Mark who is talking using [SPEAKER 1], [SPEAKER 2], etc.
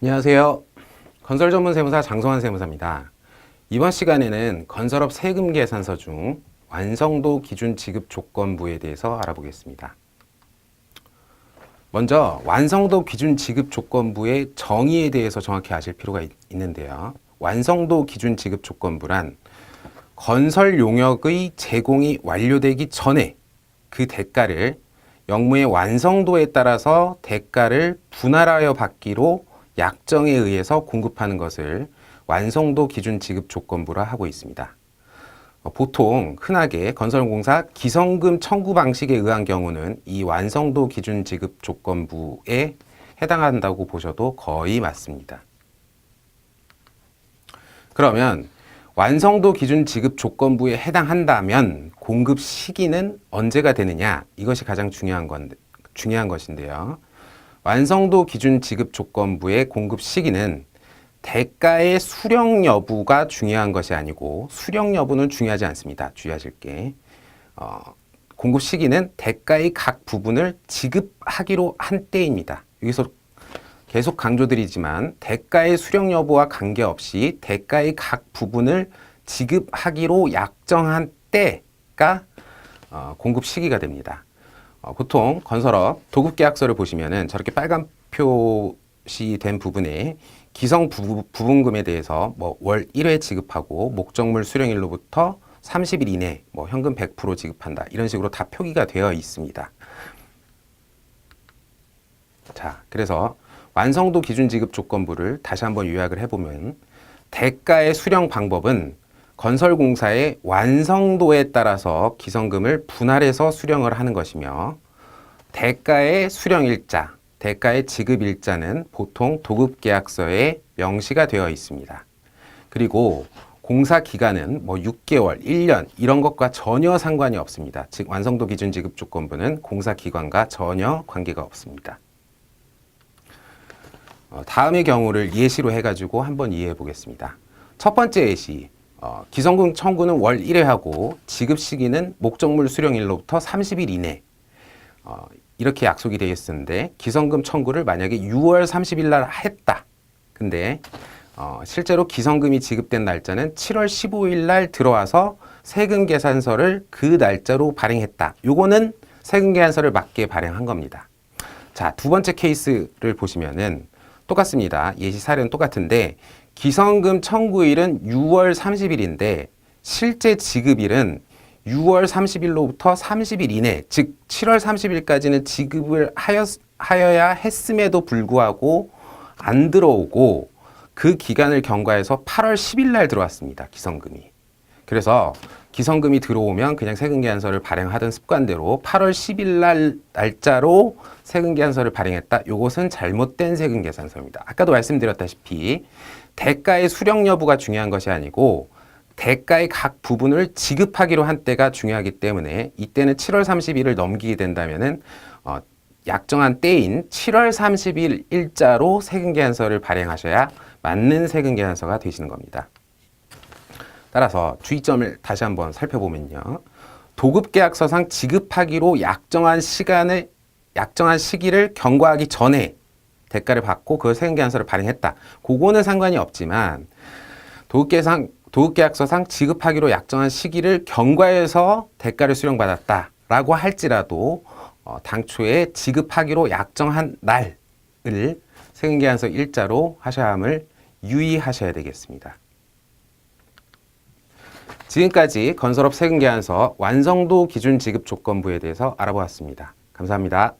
[SPEAKER 1] 안녕하세요. 건설 전문 세무사 장성환 세무사입니다. 이번 시간에는 건설업 세금 계산서 중 완성도 기준 지급 조건부에 대해서 알아보겠습니다. 먼저 완성도 기준 지급 조건부의 정의에 대해서 정확히 아실 필요가 있, 있는데요. 완성도 기준 지급 조건부란 건설 용역의 제공이 완료되기 전에 그 대가를 영무의 완성도에 따라서 대가를 분할하여 받기로 약정에 의해서 공급하는 것을 완성도 기준 지급 조건부라 하고 있습니다. 어, 보통 흔하게 건설공사 기성금 청구 방식에 의한 경우는 이 완성도 기준 지급 조건부에 해당한다고 보셔도 거의 맞습니다. 그러면 완성도 기준 지급 조건부에 해당한다면 공급 시기는 언제가 되느냐? 이것이 가장 중요한 건 중요한 것인데요. 완성도 기준 지급 조건부의 공급 시기는 대가의 수령 여부가 중요한 것이 아니고 수령 여부는 중요하지 않습니다. 주의하실 게 어, 공급 시기는 대가의 각 부분을 지급하기로 한 때입니다. 여기서 계속 강조드리지만 대가의 수령 여부와 관계없이 대가의 각 부분을 지급하기로 약정한 때가 어, 공급 시기가 됩니다. 어, 보통 건설업 도급 계약서를 보시면은 저렇게 빨간 표시된 부분에 기성 부, 부분금에 대해서 뭐 월 1회 지급하고 목적물 수령일로부터 30일 이내 뭐 현금 100% 지급한다 이런 식으로 다 표기가 되어 있습니다. 자, 그래서 완성도 기준 지급 조건부를 다시 한번 요약을 해보면 대가의 수령 방법은 건설공사의 완성도에 따라서 기성금을 분할해서 수령을 하는 것이며 대가의 수령 일자, 대가의 지급 일자는 보통 도급 계약서에 명시가 되어 있습니다. 그리고 공사 기간은 뭐 6개월, 1년 이런 것과 전혀 상관이 없습니다. 즉 완성도 기준 지급 조건부는 공사 기간과 전혀 관계가 없습니다. 어, 다음의 경우를 예시로 해가지고 한번 이해해 보겠습니다. 첫 번째 예시, 어, 기성금 청구는 월 1회 하고 지급 시기는 목적물 수령일로부터 30일 이내. 어, 이렇게 약속이 되어 있었는데 기성금 청구를 만약에 6월 30일 날 했다. 근데 어, 실제로 기성금이 지급된 날짜는 7월 15일 날 들어와서 세금 계산서를 그 날짜로 발행했다. 요거는 세금 계산서를 맞게 발행한 겁니다. 자, 두 번째 케이스를 보시면은 똑같습니다. 예시 사례는 똑같은데 기성금 청구일은 6월 30일인데 실제 지급일은 6월 30일로부터 30일 이내, 즉 7월 30일까지는 지급을 하였, 하여야 했음에도 불구하고 안 들어오고 그 기간을 경과해서 8월 10일 날 들어왔습니다. 기성금이. 그래서 기성금이 들어오면 그냥 세금계산서를 발행하던 습관대로 8월 10일 날 날짜로 세금계산서를 발행했다. 이것은 잘못된 세금계산서입니다. 아까도 말씀드렸다시피 대가의 수령 여부가 중요한 것이 아니고 대가의 각 부분을 지급하기로 한 때가 중요하기 때문에 이때는 7월 30일을 넘기게 된다면은 어, 약정한 때인 7월 30일 일자로 세금계산서를 발행하셔야 맞는 세금계산서가 되시는 겁니다. 따라서 주의점을 다시 한번 살펴보면요. 도급 계약서상 지급하기로 약정한 시간을 약정한 시기를 경과하기 전에 대가를 받고 그 세금계산서를 발행했다. 그거는 상관이 없지만 도급계상 도급계약서상 지급하기로 약정한 시기를 경과해서 대가를 수령받았다라고 할지라도 어, 당초에 지급하기로 약정한 날을 세금계산서 일자로 하셔야 함을 유의하셔야 되겠습니다. 지금까지 건설업 세금계산서 완성도 기준 지급 조건부에 대해서 알아보았습니다. 감사합니다.